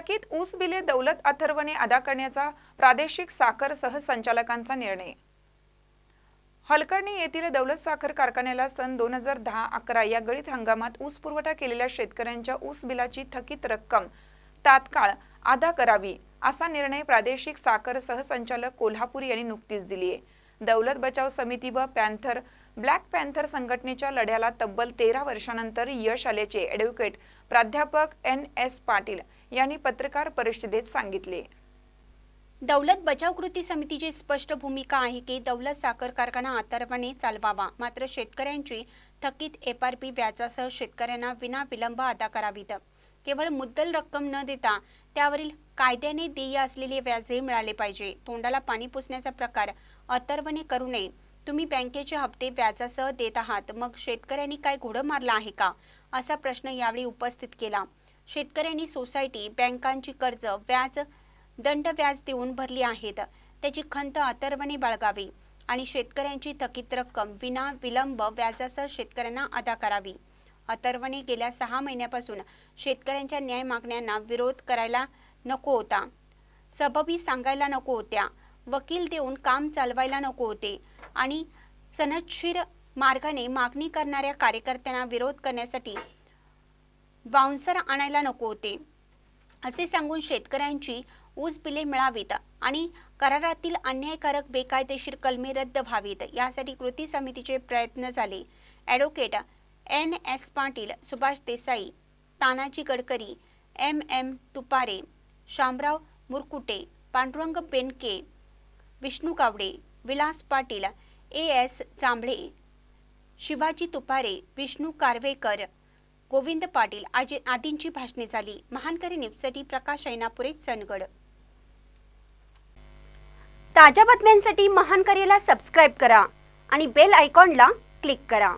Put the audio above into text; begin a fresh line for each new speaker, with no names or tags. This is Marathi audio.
थकीत ऊस बिले दौलत अथर्वने अदा करण्याचा प्रादेशिक साखर सहसंचालकांचा निर्णय. हलकर्णी येथील दौलत साखर कारखान्याला सन दोन हजार दहा अकरा या गळीत हंगामात ऊस पुरवठा केलेल्या शेतकऱ्यांच्या ऊस बिलाची थकीत रक्कम तात्काळ अदा करावी असा निर्णय प्रादेशिक साखर सहसंचालक कोल्हापूर यांनी नुकतीच दिली आहे दौलत बचाव समिती व पॅन्थर ब्लॅक पॅन्थर संघटनेच्या लढ्याला तब्बल तेरा वर्षानंतर यश आल्याचे ॲडव्होकेट प्राध्यापक एन एस पाटील यांनी पत्रकार परिषदेत सांगितले.
दौलत बचाव कृती समितीची स्पष्ट भूमिका आहे की दौलत साखर कारखाना अथर्वने चालवावा मात्र शेतकऱ्यांची थकीत एफआरपी व्याजासह शेतकऱ्यांना विना विलंब अदा करावीत. केवळ मुद्दल रक्कम न देता त्यावरील कायद्याने देय असलेले व्याजही मिळाले पाहिजे. तोंडाला पाणी पुसण्याचा प्रकार अतर्वणे करू नये. तुम्ही बँकेचे हप्ते व्याजासह देत आहात मग शेतकऱ्यांनी काय घोडं मारलं आहे का? असा प्रश्न यावेळी उपस्थित केला. शेतकऱ्यांनी सोसायटी बँकांची कर्ज व्याज दंड व्याज देऊन भरली आहेत. त्याची खंत अथर्वने बाळगावी आणि शेतकऱ्यांची थकीत रक्कम विना विलंब व्याजासह शेतकऱ्यांना अदा करावी. अतर्वणे गेल्या सहा महिन्यापासून शेतकऱ्यांच्या न्याय मागण्यांना विरोध करायला नको होता. सबबी सांगायला नको होत्या. वकील देऊन काम चालवायला नको होते आणि सनदशीर मार्गाने मागणी करणाऱ्या कार्यकर्त्यांना विरोध करण्यासाठी बाउन्सर आणायला नको होते. असे सांगून शेतकऱ्यांची ऊस बिले मिळावीत आणि करारातील अन्यायकारक बेकायदेशीर कलमे रद्द व्हावीत. यासाठी कृती समितीचे प्रयत्न झाले. Advocate N S Patil Subhash Desai Tanaji Gadkari M M Tupare Shamrao Murkute Pandurang Benke Vishnu Kawade Vilas Patil A S Jambhale Shivaji Tupare Vishnu Karvekar Govind Patil आजी आदींची भाषणे झाली. महानकरी न्यूजसाठी प्रकाश ऐनापुरे चंदगड. ताज्या बातम्यांसाठी महानकरीला सबस्क्राईब करा आणि बेल आयकॉनला क्लिक करा.